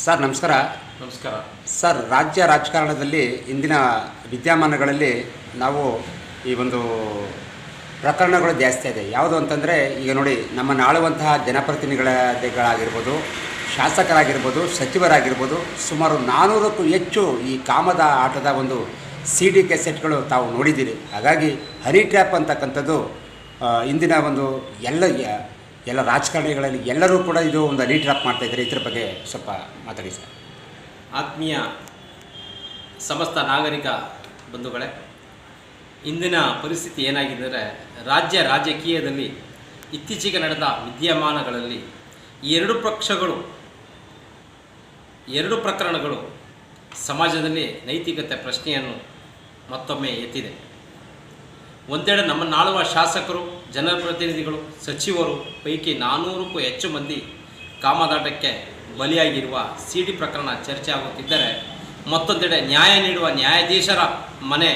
Sir ನಮಸ್ಕಾರ. ನಮಸ್ಕಾರ. Sir ರಾಜ್ಯ ರಾಜಕಾರಣದಲ್ಲಿ ಇಂದಿನ ವಿದ್ಯಮಾನಗಳಲ್ಲಿ ನಾವು ಈ ಒಂದು ಪ್ರಕರಣಗಳು ಜಾಸ್ತಿ ಇದೆ. ಯಾವುದು ಅಂತಂದರೆ ಈಗ ನೋಡಿ ನಮ್ಮನ್ನು ಆಳುವಂತಹ ಜನಪ್ರತಿನಿಧಿಗಳಾಗಿರ್ಬೋದು ಶಾಸಕರಾಗಿರ್ಬೋದು ಸಚಿವರಾಗಿರ್ಬೋದು ಸುಮಾರು ನಾನ್ನೂರಕ್ಕೂ ಹೆಚ್ಚು ಈ ಕಾಮದ ಆಟದ ಒಂದು ಸಿ ಡಿ ಕೆಸೆಟ್ಗಳು ತಾವು ನೋಡಿದ್ದೀರಿ. ಹಾಗಾಗಿ ಹನಿ ಟ್ರ್ಯಾಪ್ ಅಂತಕ್ಕಂಥದ್ದು ಇಂದಿನ ಒಂದು ಎಲ್ಲ ಎಲ್ಲ ರಾಜಕಾರಣಿಗಳಲ್ಲಿ ಎಲ್ಲರೂ ಕೂಡ ಇದು ಒಂದು ಅಪ್ ಮಾಡ್ತಾ ಮಾಡ್ತಾಯಿದ್ದಾರೆ ಇದ್ರ ಬಗ್ಗೆ ಸ್ವಲ್ಪ ಮಾತಾಡಿ ಸರ್. ಆತ್ಮೀಯ ಸಮಸ್ತ ನಾಗರಿಕ ಬಂಧುಗಳೇ, ಇಂದಿನ ಪರಿಸ್ಥಿತಿ ಏನಾಗಿದೆ ಅಂದರೆ ರಾಜ್ಯ ರಾಜಕೀಯದಲ್ಲಿ ಇತ್ತೀಚೆಗೆ ನಡೆದ ವಿದ್ಯಮಾನಗಳಲ್ಲಿ ಎರಡು ಪಕ್ಷಗಳು, ಎರಡು ಪ್ರಕರಣಗಳು ಸಮಾಜದಲ್ಲಿ ನೈತಿಕತೆ ಪ್ರಶ್ನೆಯನ್ನು ಮತ್ತೊಮ್ಮೆ ಎತ್ತಿದೆ. ಒಂದೆಡೆ ನಮ್ಮನ್ನಾಳುವ ಶಾಸಕರು ಜನಪ್ರತಿನಿಧಿಗಳು ಸಚಿವರು, ಪೈಕಿ ನಾನ್ನೂರಕ್ಕೂ ಹೆಚ್ಚು ಮಂದಿ ಕಾಮದಾಟಕ್ಕೆ ಬಲಿಯಾಗಿರುವ ಸಿ ಡಿ ಪ್ರಕರಣ ಚರ್ಚೆ ಆಗುತ್ತಿದ್ದರೆ ಮತ್ತೊಂದೆಡೆ ನ್ಯಾಯ ನೀಡುವ ನ್ಯಾಯಾಧೀಶರ ಮನೆ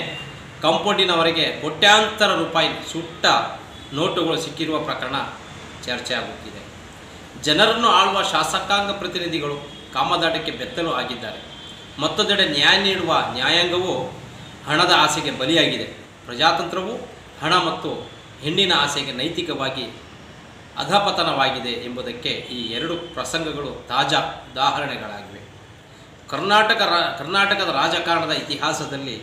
ಕಾಂಪೌಂಡಿನವರೆಗೆ ಕೋಟ್ಯಾಂತರ ರೂಪಾಯಿ ಸುಟ್ಟ ನೋಟುಗಳು ಸಿಕ್ಕಿರುವ ಪ್ರಕರಣ ಚರ್ಚೆ ಆಗುತ್ತಿದೆ. ಜನರನ್ನು ಆಳುವ ಶಾಸಕಾಂಗ ಪ್ರತಿನಿಧಿಗಳು ಕಾಮದಾಟಕ್ಕೆ ಬೆತ್ತಲು ಆಗಿದ್ದಾರೆ. ಮತ್ತೊಂದೆಡೆ ನ್ಯಾಯ ನೀಡುವ ನ್ಯಾಯಾಂಗವು ಹಣದ ಆಸೆಗೆ ಬಲಿಯಾಗಿದೆ. ಪ್ರಜಾತಂತ್ರವು ಹಣ ಮತ್ತು ಹೆಣ್ಣಿನ ಆಸೆಗೆ ನೈತಿಕವಾಗಿ ಅಧಪತನವಾಗಿದೆ ಎಂಬುದಕ್ಕೆ ಈ ಎರಡು ಪ್ರಸಂಗಗಳು ತಾಜಾ ಉದಾಹರಣೆಗಳಾಗಿವೆ. ಕರ್ನಾಟಕ ರಾ, ಕರ್ನಾಟಕದ ರಾಜಕಾರಣದ ಇತಿಹಾಸದಲ್ಲಿ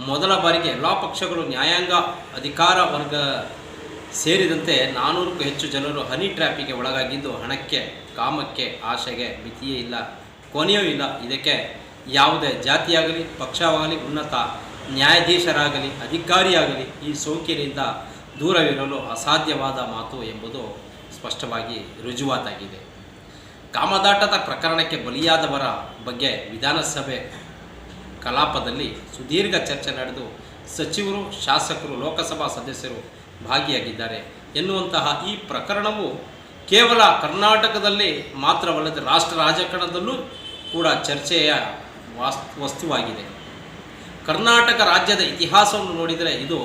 ಮೊದಲ ಬಾರಿಗೆ ಎಲ್ಲ ಪಕ್ಷಗಳು ನ್ಯಾಯಾಂಗ ಅಧಿಕಾರ ವರ್ಗ ಸೇರಿದಂತೆ ನಾನ್ನೂರಕ್ಕೂ ಹೆಚ್ಚು ಜನರು ಹನಿ ಟ್ರ್ಯಾಪಿಗೆ ಒಳಗಾಗಿದ್ದು ಹಣಕ್ಕೆ, ಕಾಮಕ್ಕೆ ಆಶೆಗೆ ಮಿತಿಯೇ ಇಲ್ಲ, ಕೊನೆಯೂ ಇಲ್ಲ. ಇದಕ್ಕೆ ಯಾವುದೇ ಜಾತಿಯಾಗಲಿ, ಪಕ್ಷವಾಗಲಿ, ಉನ್ನತ ನ್ಯಾಯಾಧೀಶರಾಗಲಿ, ಅಧಿಕಾರಿಯಾಗಲಿ ಈ ಸೋಂಕಿನಿಂದ ದೂರವಿರಲು ಅಸಾಧ್ಯವಾದ ಮಾತು ಎಂಬುದು ಸ್ಪಷ್ಟವಾಗಿ ರುಜುವಾತಾಗಿದೆ. ಕಾಮದಾಟದ ಪ್ರಕರಣಕ್ಕೆ ಬಲಿಯಾದವರ ಬಗ್ಗೆ ವಿಧಾನಸಭೆ ಕಲಾಪದಲ್ಲಿ ಸುದೀರ್ಘ ಚರ್ಚೆ ನಡೆದು ಸಚಿವರು, ಶಾಸಕರು, ಲೋಕಸಭಾ ಸದಸ್ಯರು ಭಾಗಿಯಾಗಿದ್ದಾರೆ ಎನ್ನುವಂತಹ ಈ ಪ್ರಕರಣವು ಕೇವಲ ಕರ್ನಾಟಕದಲ್ಲಿ ಮಾತ್ರವಲ್ಲದೆ ರಾಷ್ಟ್ರ ರಾಜಕಾರಣದಲ್ಲೂ ಕೂಡ ಚರ್ಚೆಯ ವಾಸ್, ವಸ್ತುವಾಗಿದೆ. ಕರ್ನಾಟಕ ರಾಜ್ಯದ ಇತಿಹಾಸವನ್ನು ನೋಡಿದರೆ ಇದು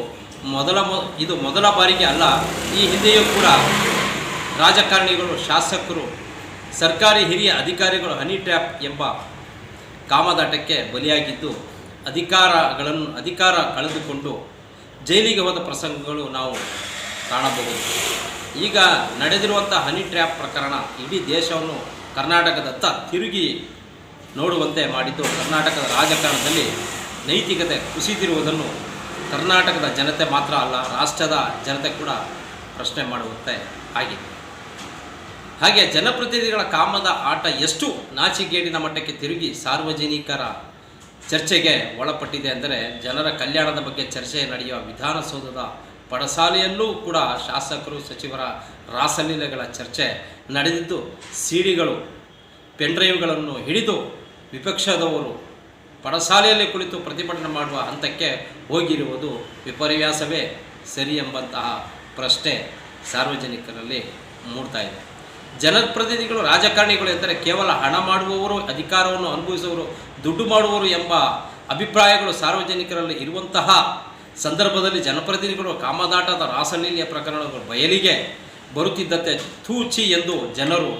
ಮೊದಲ ಇದು ಮೊದಲ ಬಾರಿಗೆ ಅಲ್ಲ, ಈ ಹಿಂದೆಯೂ ಕೂಡ ರಾಜಕಾರಣಿಗಳು, ಶಾಸಕರು, ಸರ್ಕಾರಿ ಹಿರಿಯ ಅಧಿಕಾರಿಗಳು ಹನಿ ಟ್ಯಾಪ್ ಎಂಬ ಕಾಮದಾಟಕ್ಕೆ ಬಲಿಯಾಗಿದ್ದು, ಅಧಿಕಾರಗಳನ್ನು, ಅಧಿಕಾರ ಕಳೆದುಕೊಂಡು ಜೈಲಿಗೆ ಹೋದ ಪ್ರಸಂಗಗಳು ನಾವು ಕಾಣಬಹುದು. ಈಗ ನಡೆದಿರುವಂಥ ಹನಿ ಟ್ರ್ಯಾಪ್ ಪ್ರಕರಣ ಇಡೀ ದೇಶವನ್ನು ಕರ್ನಾಟಕದತ್ತ ತಿರುಗಿ ನೋಡುವಂತೆ ಮಾಡಿದ್ದು, ಕರ್ನಾಟಕದ ರಾಜಕಾರಣದಲ್ಲಿ ನೈತಿಕತೆ ಕುಸಿದಿರುವುದನ್ನು ಕರ್ನಾಟಕದ ಜನತೆ ಮಾತ್ರ ಅಲ್ಲ, ರಾಷ್ಟ್ರದ ಜನತೆ ಕೂಡ ಪ್ರಶ್ನೆ ಮಾಡುವಂತೆ ಆಗಿದೆ. ಹಾಗೆ ಜನಪ್ರತಿನಿಧಿಗಳ ಕಾಮದ ಆಟ ಎಷ್ಟು ನಾಚಿಗೇಡಿನ ಮಟ್ಟಕ್ಕೆ ತಿರುಗಿ ಸಾರ್ವಜನಿಕರ ಚರ್ಚೆಗೆ ಒಳಪಟ್ಟಿದೆ ಅಂದರೆ ಜನರ ಕಲ್ಯಾಣದ ಬಗ್ಗೆ ಚರ್ಚೆ ನಡೆಯುವ ವಿಧಾನಸೌಧದ ಪಡಸಾಲೆಯಲ್ಲೂ ಕೂಡ ಶಾಸಕರು, ಸಚಿವರ ರಾಸಲೀಲೆಗಳ ಚರ್ಚೆ ನಡೆದಿದ್ದು, ಸಿಡಿಗಳು ಪೆನ್ಡ್ರೈವ್ಗಳನ್ನು ಹಿಡಿದು ವಿಪಕ್ಷದವರು ಪಡಸಾಲೆಯಲ್ಲಿ ಕುಳಿತು ಪ್ರತಿಭಟನೆ ಮಾಡುವ ಹಂತಕ್ಕೆ ಹೋಗಿರುವುದು ವಿಪರ್ಯಾಸವೇ ಸರಿ ಎಂಬಂತಹ ಪ್ರಶ್ನೆ ಸಾರ್ವಜನಿಕರಲ್ಲಿ ಮೂಡ್ತಾ ಇದೆ. ಜನಪ್ರತಿನಿಧಿಗಳು, ರಾಜಕಾರಣಿಗಳು ಎಂದರೆ ಕೇವಲ ಹಣ ಮಾಡುವವರು, ಅಧಿಕಾರವನ್ನು ಅನುಭವಿಸುವವರು, ದುಡ್ಡು ಮಾಡುವವರು ಎಂಬ ಅಭಿಪ್ರಾಯಗಳು ಸಾರ್ವಜನಿಕರಲ್ಲಿ ಇರುವಂತಹ ಸಂದರ್ಭದಲ್ಲಿ ಜನಪ್ರತಿನಿಧಿಗಳು ಕಾಮದಾಟದ ರಾಸಲೀಲೆಯ ಪ್ರಕರಣಗಳು ಬಯಲಿಗೆ ಬರುತ್ತಿದ್ದಂತೆ ಥೂಚಿ ಎಂದು ಜನರು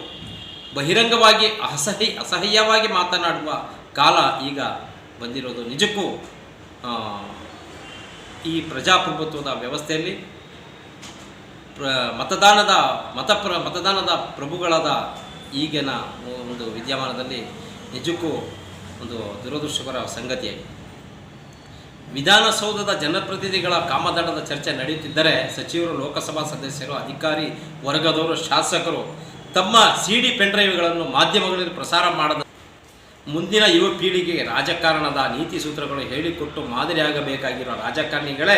ಬಹಿರಂಗವಾಗಿ ಅಸಹ್ಯ ಅಸಹ್ಯವಾಗಿ ಮಾತನಾಡುವ ಕಾಲ ಈಗ ಬಂದಿರೋದು ನಿಜಕ್ಕೂ ಈ ಪ್ರಜಾಪ್ರಭುತ್ವದ ವ್ಯವಸ್ಥೆಯಲ್ಲಿ ಪ್ರ, ಮತದಾನದ, ಮತಪ್ರ, ಮತದಾನದ ಪ್ರಭುಗಳಾದ ಈಗಿನ ಒಂದು ವಿದ್ಯಮಾನದಲ್ಲಿ ನಿಜಕ್ಕೂ ಒಂದು ದುರದೃಷ್ಟಕರ ಸಂಗತಿಯಾಗಿದೆ. ವಿಧಾನಸೌಧದ ಜನಪ್ರತಿನಿಧಿಗಳ ಕಾಮದಾಟದ ಚರ್ಚೆ ನಡೆಯುತ್ತಿದ್ದರೆ ಸಚಿವರು, ಲೋಕಸಭಾ ಸದಸ್ಯರು, ಅಧಿಕಾರಿ, ವರ್ಗದವರು, ಶಾಸಕರು ತಮ್ಮ ಸಿ ಡಿ ಪೆನ್ಡ್ರೈವ್ಗಳನ್ನು ಮಾಧ್ಯಮಗಳಲ್ಲಿ ಪ್ರಸಾರ ಮಾಡದ ಮುಂದಿನ ಯುವ ಪೀಳಿಗೆಗೆ ರಾಜಕಾರಣದ ನೀತಿ ಸೂತ್ರಗಳು ಹೇಳಿಕೊಟ್ಟು ಮಾದರಿಯಾಗಬೇಕಾಗಿರುವ ರಾಜಕಾರಣಿಗಳೇ,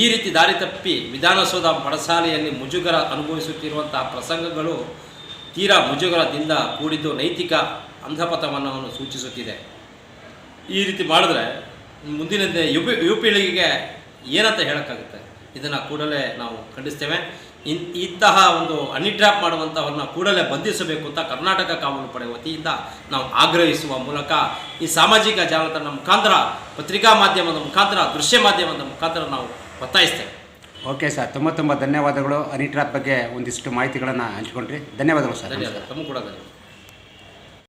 ಈ ರೀತಿ ದಾರಿ ತಪ್ಪಿ ವಿಧಾನಸೌಧ ಪಡಸಾಲೆಯಲ್ಲಿ ಮುಜುಗರ ಅನುಭವಿಸುತ್ತಿರುವಂತಹ ಪ್ರಸಂಗಗಳು ತೀರಾ ಮುಜುಗರದಿಂದ ಕೂಡಿದ್ದು ನೈತಿಕ ಅಂಧಪತನವನ್ನು ಸೂಚಿಸುತ್ತಿದೆ. ಈ ರೀತಿ ಮಾಡಿದ್ರೆ ಮುಂದಿನ ಯುವ ಯುವ ಪೀಳಿಗೆಗೆ ಏನಂತ ಹೇಳೋಕ್ಕಾಗುತ್ತೆ? ಇದನ್ನು ಕೂಡಲೇ ನಾವು ಖಂಡಿಸ್ತೇವೆ. ಇನ್ ಇಂತಹ ಒಂದು ಹನಿ ಟ್ರ್ಯಾಪ್ ಮಾಡುವಂಥವ್ರನ್ನ ಕೂಡಲೇ ಬಂಧಿಸಬೇಕು ಅಂತ ಕರ್ನಾಟಕ ಕಾನೂನು ಪಡೆ ವತಿಯಿಂದ ನಾವು ಆಗ್ರಹಿಸುವ ಮೂಲಕ ಈ ಸಾಮಾಜಿಕ ಜಾಲತಾಣ ಮುಖಾಂತರ ಪತ್ರಿಕಾ ಮಾಧ್ಯಮದ ಮುಖಾಂತರ ದೃಶ್ಯ ಮಾಧ್ಯಮದ ಮುಖಾಂತರ ನಾವು ಒತ್ತಾಯಿಸ್ತೇವೆ. ಓಕೆ ಸರ್ ತುಂಬ ತುಂಬ ಧನ್ಯವಾದಗಳು. ಹನಿ ಟ್ರ್ಯಾಪ್ ಬಗ್ಗೆ ಒಂದಿಷ್ಟು ಮಾಹಿತಿಗಳನ್ನು ಹಂಚ್ಕೊಂಡ್ರಿ. ಧನ್ಯವಾದಗಳು ಸರ್. ಧನ್ಯವಾದ. ತಮ್ಮ ಕೂಡ ಧನ್ಯವಾದ.